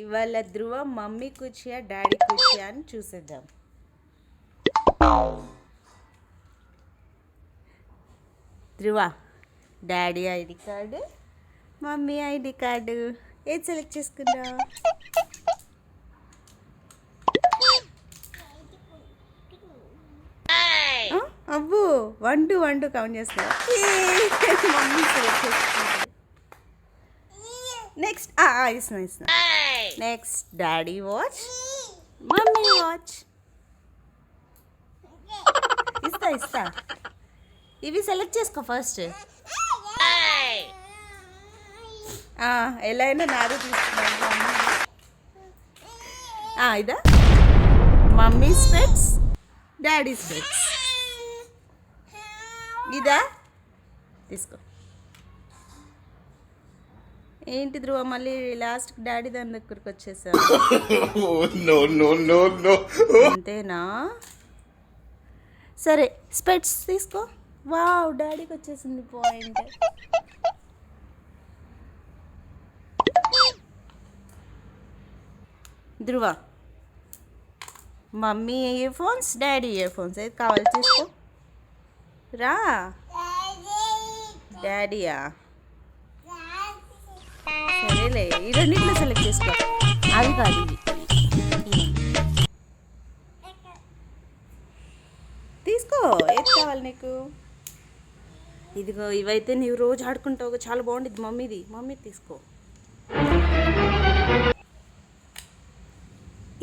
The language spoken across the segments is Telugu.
ఇవాళ ధ్రువ మమ్మీ కూర్చియా డాడీ కూర్చియా అని చూసేద్దాం. Dhruva daddy ID card mummy ID card. ఏది సెలెక్ట్ చేసుకుందా? అబ్బు one two one two count చేస్తా మమ్మీ సెలెక్ట్ చేసుకుంది. నెక్స్ట్ ఇస్తున్నా ఇస్తున్నా next daddy watch mummy watch ఇస్తా ఇస్తా. ఇవి సెలెక్ట్ చేసుకో ఫస్ట్ ఎలా అయినా నాది తీసుకున్నాను ఇదా? మమ్మీ స్పెట్స్ డాడీ స్పెట్స్ ఇదా? తీసుకో. ఏంటి ధ్రువ మళ్ళీ లాస్ట్ డాడీ దాని దగ్గరకు వచ్చేసా no, no, no, no. అంతేనా? సరే స్పెట్స్ తీసుకో. వావ్ డాడీకి వచ్చేసింది point Dhruva mummy earphones daddy earphones ఏది కావాలి తీసుకో? రా. డాడీయా? సరేలే ఈ రెండిట్లో సెలెక్ట్ చేసుకో. అవి కాదు ఇవి. ఇవి. తీసుకో ఏది కావాలి నీకు? ఇదిగో ఇవైతే నీవు రోజు ఆడుకుంటావు చాలా బాగుండిద్ది మమ్మీది. మమ్మీ తీసుకో.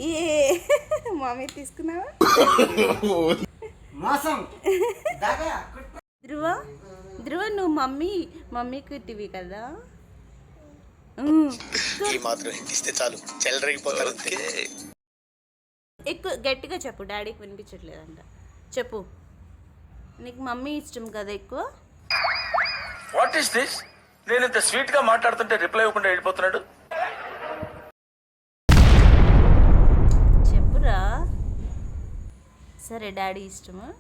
ఏ మమ్మీ తీసుకున్నావా? ధ్రువ ధ్రువ నువ్వు మమ్మీ మమ్మీకి టీవీ కదా? ఈ మాత్రం ఇస్తే చాలు. ఎక్కువ గట్టిగా చెప్పు డాడీకి వినిపించట్లేదంట. చెప్పు. నీకు మమ్మీ ఇష్టం కదా ఎక్కువ? వాట్ ఈస్ దిస్ నేను ఇంత స్వీట్గా మాట్లాడుతుంటే రిప్లై ఇవ్వకుండా వెళ్ళిపోతున్నాడు. చెప్పురా. సరే డాడీ ఇష్టమా?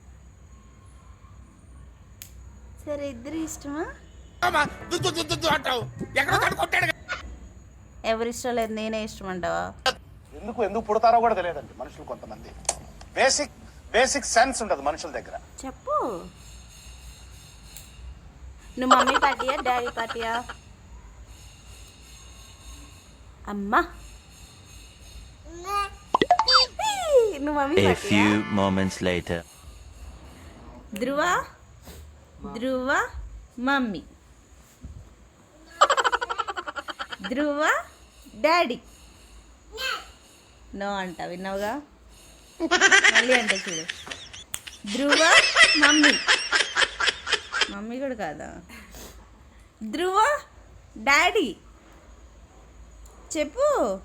సరే ఇద్దరు ఇష్టమా? ఎవరి ఇష్టం లేదు నేనే ఇష్టం అంటావా? ఎందుకు ఎందుకు పుడతారో కూడా తెలియదండి మనుషులు కొంతమంది. బేసిక్ బేసిక్ సెన్స్ ఉండదు మనుషుల దగ్గర. చెప్పు. నువ్వు మమ్మీ పార్టీయా డాడీ పార్టీయా? అమ్మా. నువ్వు మమ్మీ A పార్టీయా? few moments later. Dhruva Dhruva mummy. Dhruva daddy. No అంట విన్నావుగా? మళ్ళీ అంటే చూడు. ధ్రువ మమ్మీ. మమ్మీ కూడా కాదా? ధ్రువ డాడీ. చెప్పు.